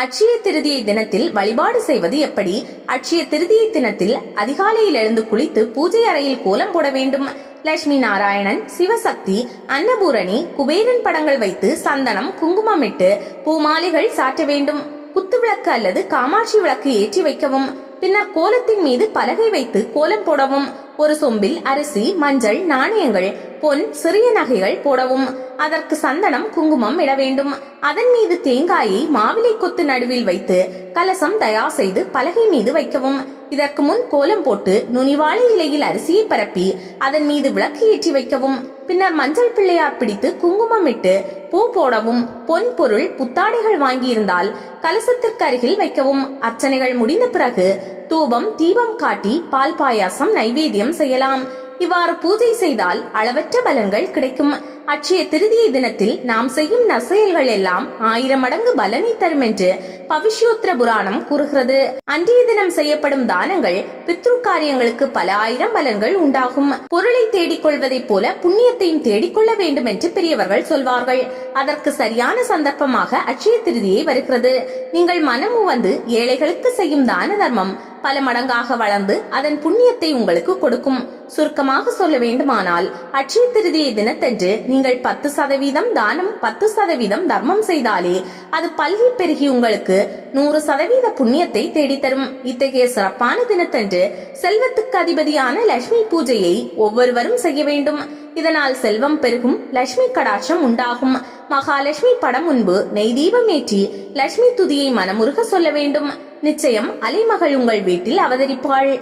அட்சய திருதியை தினத்தில் வழிபாடு செய்வது எப்படி? அட்சய திருதியை தினத்தில் அதிகாலையில் எழுந்து குளித்து பூஜை அறையில் கோலம் போட வேண்டும். லட்சுமி நாராயணன் சிவசக்தி அன்னபூரணி குபேரன் படங்கள் வைத்து சந்தனம் குங்குமமிட்டு பூமாலைகள் சாற்ற வேண்டும். குத்து விளக்கு அல்லது காமாட்சி விளக்கு ஏற்றி வைக்கவும். பின்னர் கோலத்தின் மீது பலகை வைத்து கோலம் போடவும். ஒரு சொம்பில் அரிசி மஞ்சள் நாணயங்கள் பொன் சிறிய நகைகள் போடவும். அதற்கு சந்தனம் குங்குமம் இட வேண்டும். அதன் மீது தேங்காயை மாவிலை கொத்து நடுவில் வைத்து கலசம் தயார் செய்து பலகை மீது வைக்கவும். இதற்கு முன் கோலம் போட்டு நுனிவாழை இலையில் அரிசியை பரப்பி அதன் மீது விளக்கு ஏற்றி வைக்கவும். பின்னர் மஞ்சள் பிள்ளையார் பிடித்து குங்குமம் இட்டு பூ போடவும் பொன் பொருள் புத்தாடைகள் வாங்கியிருந்தால் கலசத்திற்கு அருகில் வைக்கவும். அர்ச்சனைகள் முடிந்த பிறகு தூபம் தீபம் காட்டி பால் பாயாசம் நைவேத்தியம் செய்யலாம். இவ்வாறு பூஜை செய்தால் அளவற்ற பலன்கள் கிடைக்கும். அட்சய திருதியை தினத்தில் நாம் செய்யும் நற்செயல்கள் எல்லாம் ஆயிரம் மடங்கு பலனை தரும் என்று பவிஷ்யோத்திர புராணம் கூறுகிறது. அன்றைய தினம் செய்யப்படும் தானங்கள் பித்ரு காரியங்களுக்கு பல ஆயிரம் பலன்கள் உண்டாகும். பொருளை தேடிக் கொள்வதைப் போல புண்ணியத்தையும் தேடிக்கொள்ள வேண்டும் என்று பெரியவர்கள் சொல்வார்கள். அதற்கு சரியான சந்தர்ப்பமாக அட்சய திருதியை வருகிறது. நீங்கள் மனமு வந்து ஏழைகளுக்கு செய்யும் தான தர்மம் பல மடங்காக வளர்ந்து அதன் புண்ணியத்தை உங்களுக்கு கொடுக்கும். சுருக்கமாக சொல்ல வேண்டுமானால் அட்சய திருதியை தினத்தன்று நீங்கள் பத்து சதவீதம் தானம் பத்து சதவீதம் தர்மம் செய்தாலே அது பல்கி பெருகி உங்களுக்கு நூறு சதவீத புண்ணியத்தை தேடித்தரும். இத்தகைய சிறப்பான தினத்தன்று செல்வத்துக்கு அதிபதியான லட்சுமி பூஜையை ஒவ்வொருவரும் செய்ய வேண்டும். இதனால் செல்வம் பெருகும் லட்சுமி கடாட்சம் உண்டாகும். மகாலட்சுமி படம் முன்பு நெய் தீபம் ஏற்றி லட்சுமி துதியை மனமுருக சொல்ல வேண்டும். நிச்சயம் அலைமகள் உங்கள் வீட்டில் அவதரிப்பாள்.